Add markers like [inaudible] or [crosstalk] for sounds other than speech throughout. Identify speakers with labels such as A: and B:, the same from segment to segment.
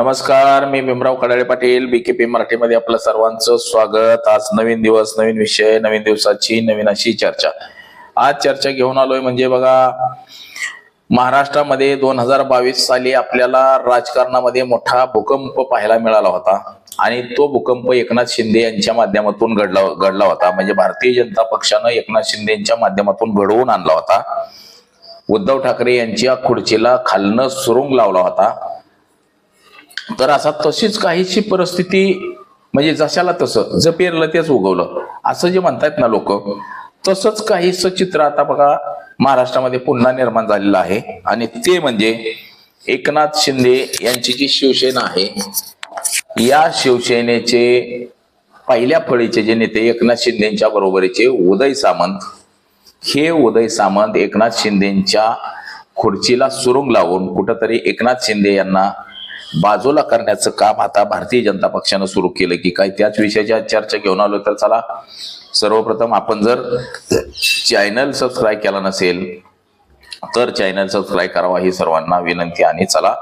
A: नमस्कार मी भीमराव कडाळे पाटील बीकेपी मराठीमध्ये आपलं सर्वांचं स्वागत. आज नवीन दिवस नवीन विषय नवीन दिवसाची नवीन अशी चर्चा. आज चर्चा घेऊन आलोय म्हणजे बघा महाराष्ट्रामध्ये दोन हजार बावीस साली आपल्याला राजकारणामध्ये मोठा भूकंप पाहायला मिळाला होता. आणि तो भूकंप एकनाथ शिंदे यांच्या माध्यमातून घडला घडला होता. म्हणजे भारतीय जनता पक्षानं एकनाथ शिंदे यांच्या माध्यमातून घडवून आणला होता. उद्धव ठाकरे यांच्या खुर्चीला खालनं सुरुंग लावला होता. तर असा तशीच काहीशी परिस्थिती म्हणजे जशाला तसं जे पेरलं तेच उगवलं. असं जे म्हणतायत ना लोक तसंच काहीच चित्र आता बघा महाराष्ट्रामध्ये पुन्हा निर्माण झालेलं आहे. आणि ते म्हणजे एकनाथ शिंदे यांची जी शिवसेना आहे या शिवसेनेचे पहिल्या फळीचे जे नेते एकनाथ शिंदेच्या बरोबरीचे उदय सामंत हे उदय सामंत एकनाथ शिंदेच्या खुर्चीला सुरुंग लावून कुठंतरी एकनाथ शिंदे यांना बाजूला करण्याचं काम आता भारतीय जनता पक्षानं सुरू केलं की काय? त्याच विषयाची चर्चा घेऊन आलो तर चला सर्वप्रथम आपण जर चॅनल सबस्क्राईब केला नसेल तर चॅनल सबस्क्राईब करावा ही सर्वांना विनंती आणि चला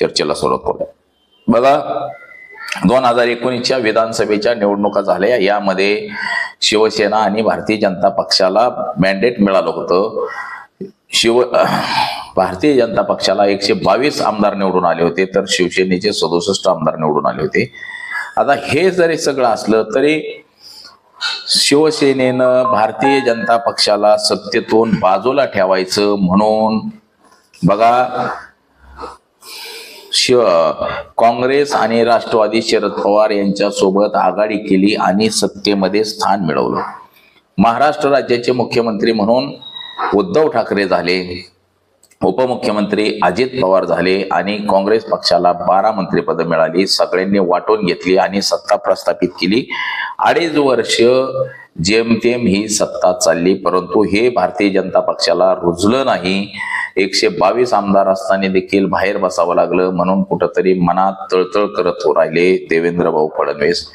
A: चर्चेला सुरुवात करूया. बघा दोन हजार एकोणीसच्या विधानसभेच्या निवडणुका झाल्या. यामध्ये शिवसेना आणि भारतीय जनता पक्षाला मॅन्डेट मिळालं होतं. शिव भारतीय जनता पक्षाला एकशे बावीस आमदार निवडून आले होते तर शिवसेनेचे सदुसष्ट आमदार निवडून आले होते. आता हे जरी सगळं असलं तरी शिवसेनेनं भारतीय जनता पक्षाला सत्तेतून बाजूला ठेवायचं म्हणून बघा शिव काँग्रेस आणि राष्ट्रवादी शरद पवार यांच्या सोबत आघाडी केली आणि सत्तेमध्ये स्थान मिळवलं. महाराष्ट्र राज्याचे मुख्यमंत्री म्हणून उद्धव ठाकरे झाले उपमुख्यमंत्री अजित पवार झाले आणि काँग्रेस पक्षाला बारा मंत्रिपद मिळाली. सगळ्यांनी वाटून घेतली आणि सत्ता प्रस्थापित केली. अडीच वर्ष जेमतेम ही सत्ता चालली परंतु हे भारतीय जनता पक्षाला रुजलं नाही. एकशे बावीस आमदार असताना देखील बाहेर बसावं लागलं. म्हणून कुठंतरी मनात तळतळ करत हो राहिले देवेंद्र भाऊ फडणवीस.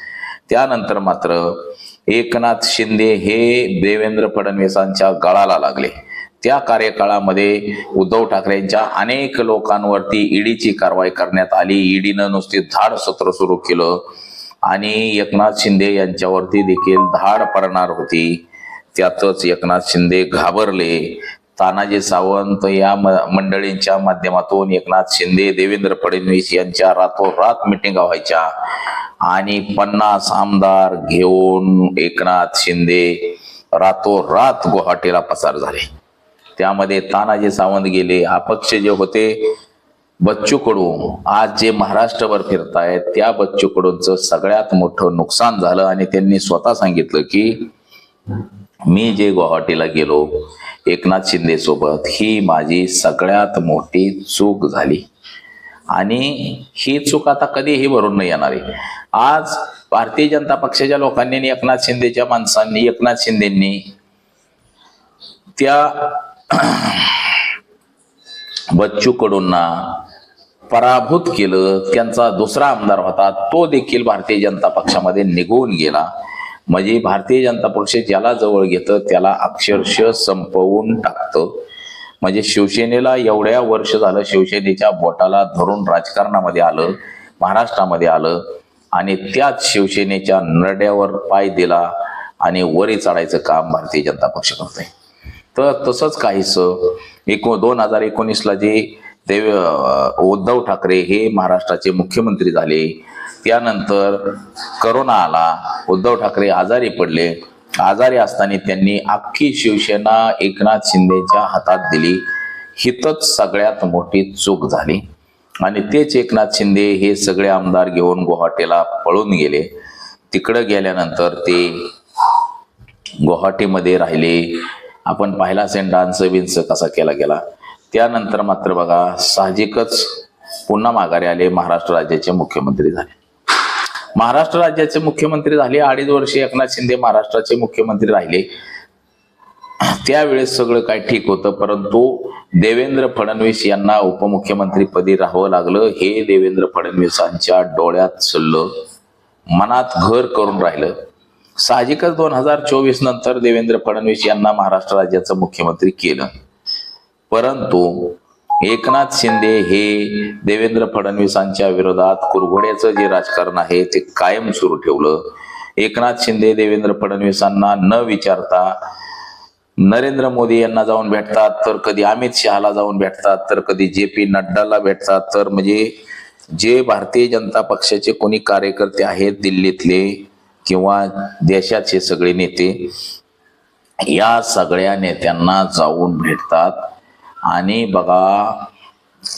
A: त्यानंतर मात्र एकनाथ शिंदे हे देवेंद्र फडणवीसांच्या गळाला लागले. त्या कार्यकाळामध्ये उद्धव ठाकरेंच्या अनेक लोकांवरती ईडीची कारवाई करण्यात आली. ईडीनं नुसती धाड सत्र सुरू केलं आणि एकनाथ शिंदे यांच्यावरती देखील धाड पडणार होती. त्यातच एकनाथ शिंदे घाबरले. तानाजी सावंत या म- मंडळींच्या माध्यमातून एकनाथ शिंदे देवेंद्र फडणवीस यांच्या रातोरात मिटिंगा व्हायच्या. आणि पन्नास आमदार घेऊन एकनाथ शिंदे रातोरात गुवाहाटीला पसार झाले. त्यामध्ये तानाजी सावंत गेले अपक्ष जे होते बच्चू कडू आज जे महाराष्ट्रभर फिरतायत त्या बच्चू कडूंचं सगळ्यात मोठं नुकसान झालं आणि त्यांनी स्वतः सांगितलं की मी जे गुवाहाटीला गेलो एकनाथ शिंदे सोबत ही माझी सगळ्यात मोठी चूक झाली. आणि ही चूक आता कधीही भरून नाही येणार आहे. आज भारतीय जनता पक्षाच्या लोकांनी आणि एकनाथ शिंदेच्या माणसांनी एकनाथ शिंदेंनी त्या [clears throat] बच्चू कडूंना पराभूत केलं. त्यांचा दुसरा आमदार होता. तो देखील भारतीय जनता पक्षामध्ये निघून गेला. म्हणजे भारतीय जनता पक्ष ज्याला जवळ घेतं त्याला अक्षरशः संपवून टाकतं. म्हणजे शिवसेनेला एवढ्या वर्ष झालं शिवसेनेच्या बोटाला धरून राजकारणामध्ये आलं महाराष्ट्रामध्ये आलं आणि त्याच शिवसेनेच्या नरड्यावर पाय दिला आणि वरी चढायचं काम भारतीय जनता पक्ष करतोय. तर तसंच काहीसं. एको दोन हजार एकोणीसला जे देव उद्धव ठाकरे हे महाराष्ट्राचे मुख्यमंत्री झाले त्यानंतर करोना आला उद्धव ठाकरे आजारी पडले आजारी असताना त्यांनी अख्खी शिवसेना एकनाथ शिंदेच्या हातात दिली. हितच सगळ्यात मोठी चूक झाली. आणि तेच एकनाथ शिंदे हे सगळे आमदार घेऊन गुवाहाटीला पळून गेले. तिकडं गेल्यानंतर ते गुवाहाटीमध्ये राहिले. आपण पाहिला असेल डान्स बिन्स कसा केला गेला. त्यानंतर मात्र बघा साहजिकच पुन्हा माघारी आले महाराष्ट्र राज्याचे मुख्यमंत्री झाले. महाराष्ट्र राज्याचे मुख्यमंत्री झाले अडीच वर्षे एकनाथ शिंदे महाराष्ट्राचे मुख्यमंत्री राहिले. त्यावेळेस सगळं काय ठीक होतं परंतु देवेंद्र फडणवीस यांना उपमुख्यमंत्रीपदी राहावं लागलं. हे देवेंद्र फडणवीसांच्या डोळ्यात सल्लं मनात घर करून राहिलं. साहजिकच दोन हजार चोवीस नंतर देवेंद्र फडणवीस यांना महाराष्ट्र राज्याचं मुख्यमंत्री केलं. परंतु एकनाथ शिंदे हे देवेंद्र फडणवीसांच्या विरोधात कुरघोड्याचं जे राजकारण आहे ते कायम सुरू ठेवलं. एकनाथ शिंदे देवेंद्र फडणवीसांना न विचारता नरेंद्र मोदी यांना जाऊन भेटतात तर कधी अमित शहाला जाऊन भेटतात तर कधी जे पी नड्डाला भेटतात तर म्हणजे जे भारतीय जनता पक्षाचे कोणी कार्यकर्ते आहेत दिल्लीतले किंवा देशाचे सगळे नेते या सगळ्या नेत्यांना जाऊन भेटतात. आणि बघा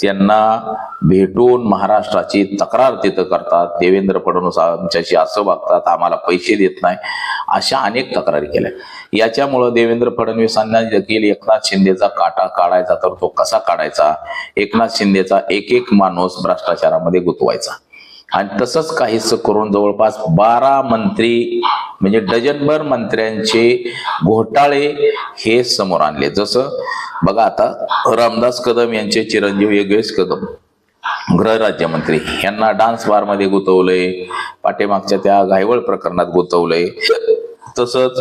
A: त्यांना भेटून महाराष्ट्राची तक्रार तिथं करतात. देवेंद्र फडणवीस आमच्याशी असं वागतात आम्हाला पैसे देत नाही. अशा अनेक तक्रारी केल्या. याच्यामुळं देवेंद्र फडणवीसांना देखील एकनाथ शिंदेचा काटा काढायचा तर तो कसा काढायचा? एकनाथ शिंदेचा एक एक माणूस भ्रष्टाचारामध्ये गुंतवायचा. आणि तसंच काहीच करून जवळपास बारा मंत्री म्हणजे डझनभर मंत्र्यांचे घोटाळे हे समोर आणले. जसं बघा आता रामदास कदम यांचे चिरंजीव योगेश कदम गृहराज्यमंत्री. यांना डान्स बारमध्ये गुंतवलंय पाठीमागच्या त्या घायवळ प्रकरणात गुंतवलंय. तसंच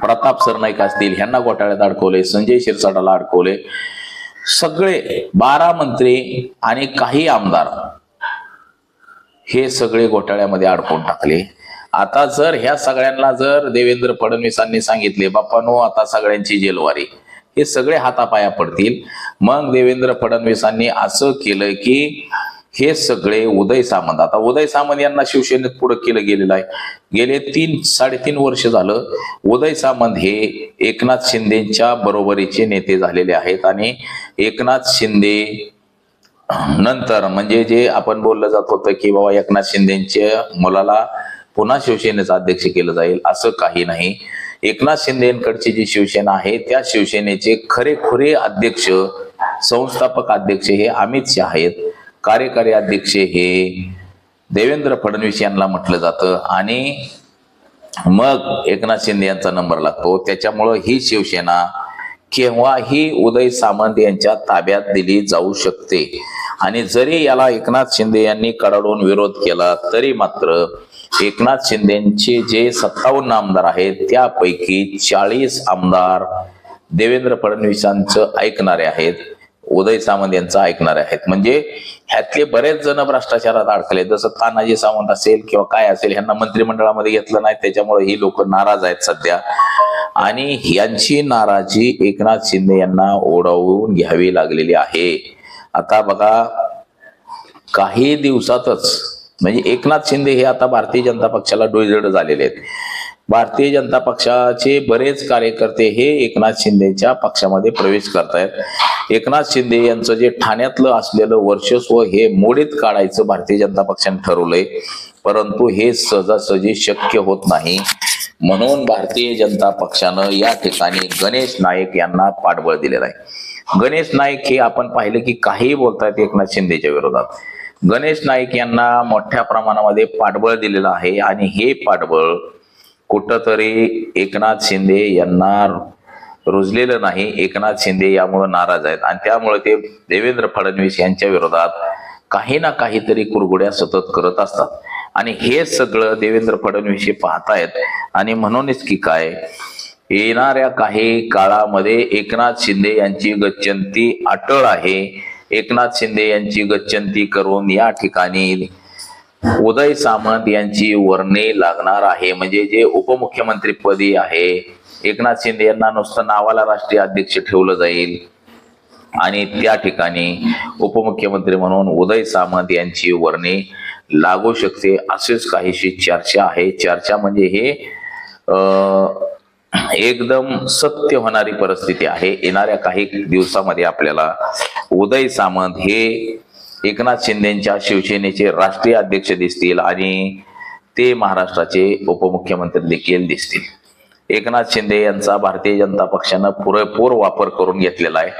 A: प्रताप सरनाईक असतील ह्यांना घोटाळ्यात अडकवले संजय शिरसाटाला अडकवले सगळे बारा मंत्री आणि काही आमदार हे सगळे घोटाळ्यामध्ये अडकून टाकले. आता जर ह्या सगळ्यांना जर देवेंद्र फडणवीसांनी सांगितले बाप्पानो आता सगळ्यांची जेलवारी. हे सगळे हातापाया पडतील. मग देवेंद्र फडणवीसांनी असं केलं की हे सगळे उदय सामंत आता उदय सामंत यांना शिवसेनेत पुढे केलं गेलेलं आहे. गेले तीन साडेतीन वर्ष झालं उदय सामंत हे एकनाथ शिंदेच्या बरोबरीचे नेते झालेले आहेत आणि एकनाथ शिंदे नंतर म्हणजे जे आपण बोललं जात होतं की बाबा एकनाथ शिंदेच्या मुलाला पुन्हा शिवसेनेचं अध्यक्ष केलं जाईल असं काही नाही. एकनाथ शिंदेकडची जी शिवसेना आहे त्या शिवसेनेचे खरेखुरे अध्यक्ष संस्थापक अध्यक्ष हे अमित शहा आहेत. कार्यकारी अध्यक्ष हे देवेंद्र फडणवीस यांना म्हटलं जातं. आणि मग एकनाथ शिंदे यांचा नंबर लागतो. त्याच्यामुळं ही शिवसेना केव्हाही उदय सामंत यांच्या ताब्यात दिली जाऊ शकते. आणि जरी याला एकनाथ शिंदे यांनी कडाडून विरोध केला तरी मात्र एकनाथ शिंदेचे जे सत्तावन्न आमदार आहेत त्यापैकी चाळीस आमदार देवेंद्र फडणवीसांचं ऐकणारे आहेत उदय सामंत यांचं ऐकणारे आहेत. म्हणजे ह्यातले बरेच जण भ्रष्टाचारात अडकले. जसं तानाजी सावंत असेल किंवा काय असेल ह्यांना मंत्रिमंडळामध्ये घेतलं नाही त्याच्यामुळे ही लोक नाराज आहेत सध्या. आणि यांची नाराजी एकनाथ शिंदे यांना ओढवून घ्यावी लागलेली आहे. आता बघा काही दिवसातच म्हणजे एकनाथ शिंदे हे आता भारतीय जनता पक्षाला डोईजड झालेले आहेत. भारतीय जनता पक्षाचे बरेच कार्यकर्ते हे एकनाथ शिंदेच्या पक्षामध्ये प्रवेश करतायत. एकनाथ शिंदे यांचं जे ठाण्यातलं असलेलं वर्चस्व हे मोडीत काढायचं भारतीय जनता पक्षाने ठरवलंय. परंतु हे सहजासहजी शक्य होत नाही. म्हणून भारतीय जनता पक्षानं या ठिकाणी गणेश नाईक यांना पाठबळ दिलेलं आहे. गणेश नाईक हे आपण पाहिलं की काही बोलतायत एकनाथ शिंदेच्या विरोधात. गणेश नाईक यांना मोठ्या प्रमाणामध्ये पाठबळ दिलेलं आहे. आणि हे पाठबळ कुठंतरी एकनाथ शिंदे यांना रुजलेलं नाही. एकनाथ शिंदे यामुळे नाराज आहेत. आणि त्यामुळे ते देवेंद्र फडणवीस यांच्या विरोधात काही ना काहीतरी कुरगुड्या सतत करत असतात. आणि हे सगळं देवेंद्र फडणवीस हे पाहतायत. आणि म्हणूनच की काय येणाऱ्या काही काळामध्ये एकनाथ शिंदे यांची गच्चंती अटळ आहे. एकनाथ शिंदे यांची गच्चंती करून या ठिकाणी उदय सामंत यांची वर्णे लागणार आहे. म्हणजे जे उपमुख्यमंत्री पदी आहे एकनाथ शिंदे यांना नुसतं नावाला राष्ट्रीय अध्यक्ष ठेवलं जाईल. आणि त्या ठिकाणी उपमुख्यमंत्री म्हणून उदय सामंत यांची वर्णी लागू शकते असेच काहीशी चर्चा आहे. चर्चा म्हणजे हे अं, एकदम सत्य होणारी परिस्थिती आहे. येणाऱ्या काही दिवसामध्ये आपल्याला उदय सामंत हे एकनाथ शिंदेच्या शिवसेनेचे राष्ट्रीय अध्यक्ष दिसतील आणि ते महाराष्ट्राचे उपमुख्यमंत्री देखील दिसतील. एकनाथ शिंदे यांचा भारतीय जनता पक्षानं पुरेपूर वापर करून घेतलेला आहे.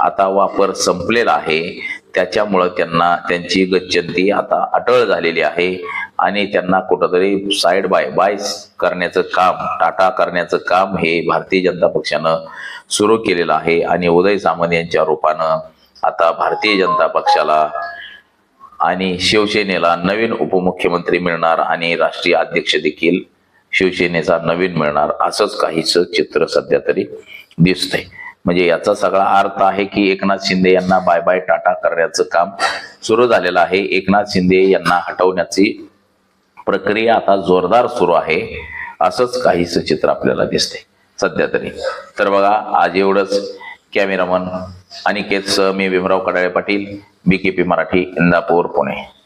A: आता वापर संपलेला आहे. त्याच्यामुळं त्यांना त्यांची गच्चंती आता अटळ झालेली आहे. आणि त्यांना कुठंतरी साईड बाय बाय करण्याचं काम टाटा करण्याचं काम हे भारतीय जनता पक्षानं सुरू केलेलं आहे. आणि उदय सामंत यांच्या रूपानं आता भारतीय जनता पक्षाला आणि शिवसेनेला नवीन उपमुख्यमंत्री मिळणार आणि राष्ट्रीय अध्यक्ष देखील शिवसेनेचा नवीन मिळणार असंच काहीच चित्र सध्या तरी दिसतंय. म्हणजे याचा सगळा अर्थ आहे की एकनाथ शिंदे यांना बाय बाय टाटा करण्याचं काम सुरू झालेलं आहे. एकनाथ शिंदे यांना हटवण्याची प्रक्रिया आता जोरदार सुरू आहे. असंच काहीच चित्र आपल्याला दिसते सध्या तरी. तर बघा आज एवढंच. कॅमेरामन अनिकेत सह मी भीमराव कडाळे पाटील बीकेपी मराठी इंदापूर पुणे.